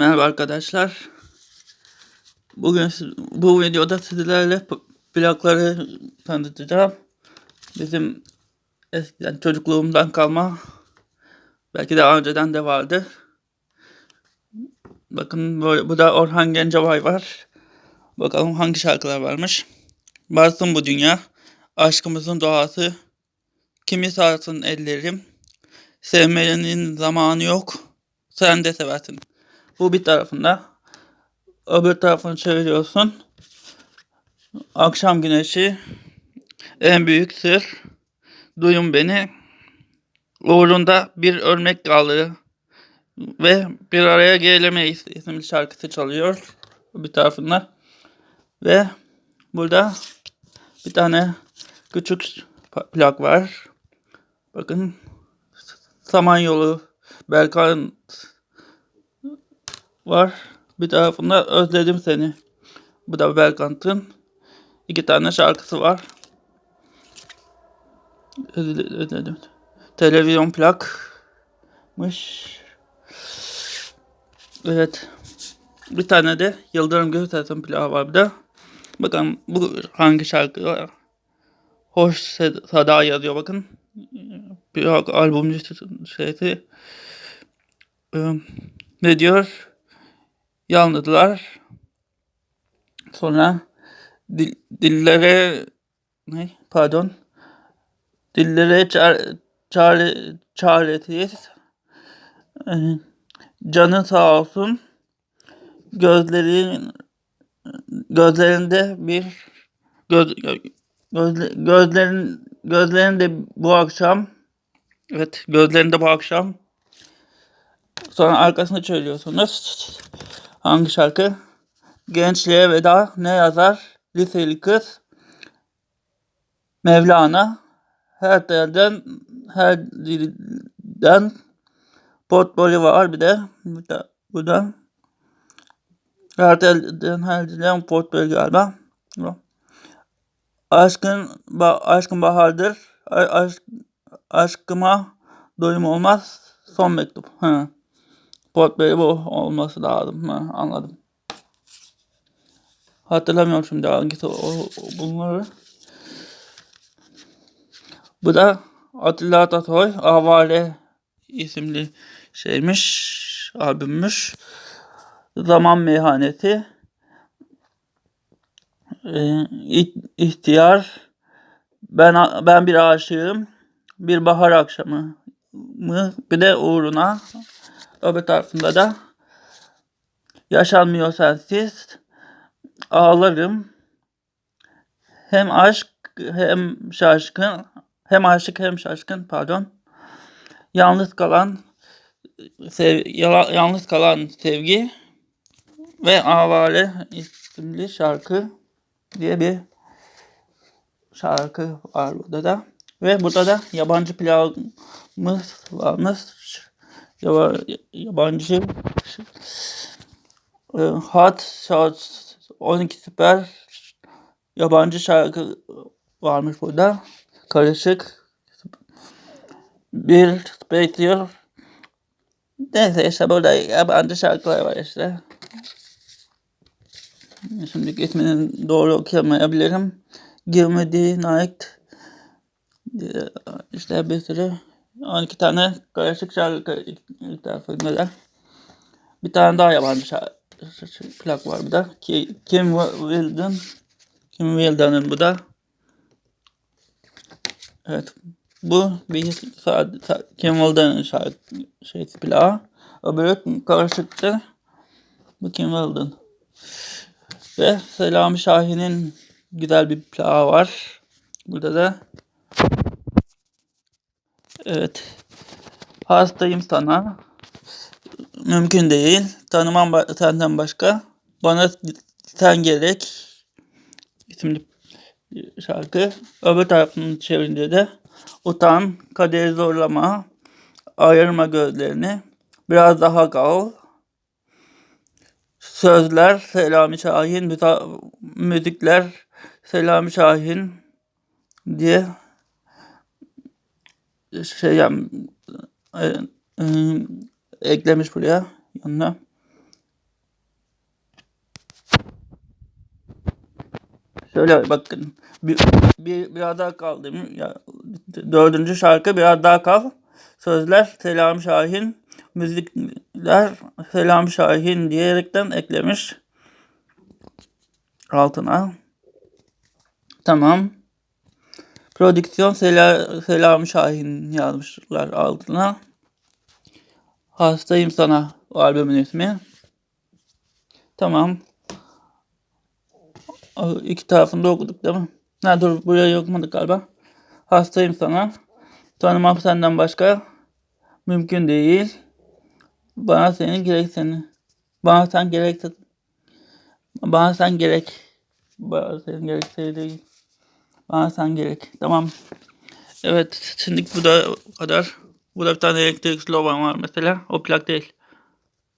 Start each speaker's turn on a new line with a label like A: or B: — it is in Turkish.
A: Merhaba arkadaşlar. Bugün bu videoda sizlerle plakları tanıtacağım. Bizim eskiden çocukluğumdan kalma belki daha önceden de vardı. Bakın böyle, bu da Orhan Gencebay var. Bakalım hangi şarkılar varmış. Varsın bu dünya. Aşkımızın doğası. Kimi sarsın ellerim. Sevmenin zamanı yok. Sen de seversin. Bu bir tarafında. Öbür tarafını çeviriyorsun. Akşam güneşi. En büyük sır. Duyun beni. Uğrunda bir örnek kaldı. Ve bir araya gelemeyiz isimli şarkısı çalıyor. Bir tarafında. Ve burada bir tane küçük plak var. Bakın. Samanyolu Berkan var. Bir tarafında Özledim Seni. Bu da Berkant'ın iki tane şarkısı var. Özle- Özledim. Televizyon plakmış. Evet. Bir tane de Yıldırım Gürsel'in plağı var bir de. Bakın bu hangi şarkı? Hoş Sed- Sada yazıyor bakın. Plak albüm şeysi. Ee, ne diyor? Yalnızlar. Sonra dil, dillere ne? Pardon. Dillere çare çare çaresiz. Ee, canın sağ olsun. Gözlerin gözlerinde bir göz, gözle, gözlerin gözlerinde bu akşam evet gözlerinde bu akşam sonra arkasını söylüyorsunuz. Hangi şarkı? Gençliğe veda ne yazar? Liseli kız. Mevlana. Her telden, her dilden portfolyo var bir de. Burada, burada. Her telden, her dilden portfolyo galiba. Bu. Aşkın, ba, aşkın bahardır. A, aşk, aşkıma doyum olmaz. Son mektup. Ha. Portfolyo bu olması lazım. Ha, anladım. Hatırlamıyorum şimdi hangisi o, o- bunları. Bu da Atilla Atatoy Avare isimli şeymiş, albümmüş. Zaman Meyhanesi. Ee, ihtiyar. Ben ben bir aşığım. Bir bahar akşamı mı? Bir de uğruna. Öbür tarafında da yaşanmıyor sensiz. Ağlarım. Hem aşk hem şaşkın. Hem aşık hem şaşkın pardon. Yalnız kalan sev, yalnız kalan sevgi ve Avare isimli şarkı diye bir şarkı var burada da. Ve burada da yabancı plağımız varmış. Yaba- Yabancı e, Hot Shots 12 süper yabancı şarkı varmış burada. Karışık. Bir Spectre. Neyse işte burada yabancı şarkılar var işte. Şimdi ismini doğru okuyamayabilirim. Girmedi Night. Ee, İşte bir sürü 12 tane karışık şarkı ilk da. Bir tane daha yabancı şarkı plak var bir de. Ki- Kim Wilden. Kim Wilden'ın bu da. Evet. Bu bir Kim Wilden'ın şarkı şey plağı. Öbürü karışıktı. Bu Kim Wilden. Ve Selami Şahin'in güzel bir plağı var. Burada da evet hastayım sana. Mümkün değil. Tanımam senden başka. Bana sen gerek. isimli şarkı. Öbür tarafını çevirince de utan, kaderi zorlama, ayırma gözlerini, biraz daha kal. Sözler Selami Şahin, müzikler Selami Şahin diye şey yap, e, e, eklemiş buraya yanına. Şöyle bakın. Bir, bir, biraz daha kal demiş. Ya, dördüncü şarkı biraz daha kal. Sözler Selam Şahin. Müzikler Selam Şahin diyerekten eklemiş. Altına. Tamam. Prodüksiyon Sela, Selam Şahin yazmışlar altına. Hastayım sana o albümün ismi. Tamam. İki tarafını da okuduk değil mi? Ha dur burayı okumadık galiba. Hastayım sana. Tanımam senden başka. Mümkün değil. Bana senin gerek seni. Bana sen gerek bana sen gerek. Bana senin gerek değil. Bana sen gerek. Tamam. Evet. Şimdi bu da kadar. Burada bir tane elektrik slogan var mesela. O plak değil.